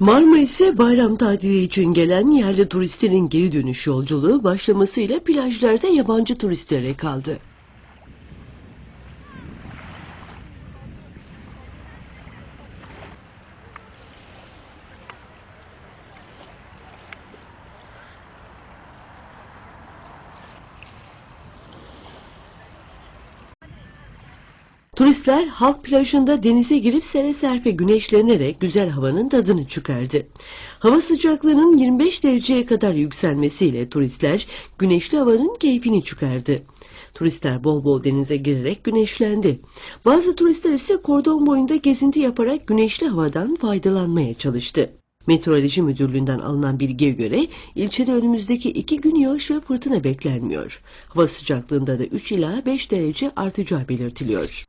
Marmaris'e bayram tatili için gelen yerli turistlerin geri dönüş yolculuğu başlamasıyla plajlarda yabancı turistlere kaldı. Turistler halk plajında denize girip sere serpe güneşlenerek güzel havanın tadını çıkardı. Hava sıcaklığının 25 dereceye kadar yükselmesiyle turistler güneşli havanın keyfini çıkardı. Turistler bol bol denize girerek güneşlendi. Bazı turistler ise kordon boyunda gezinti yaparak güneşli havadan faydalanmaya çalıştı. Meteoroloji Müdürlüğü'nden alınan bilgiye göre ilçede önümüzdeki iki gün yağış ve fırtına beklenmiyor. Hava sıcaklığında da 3 ila 5 derece artacağı belirtiliyor.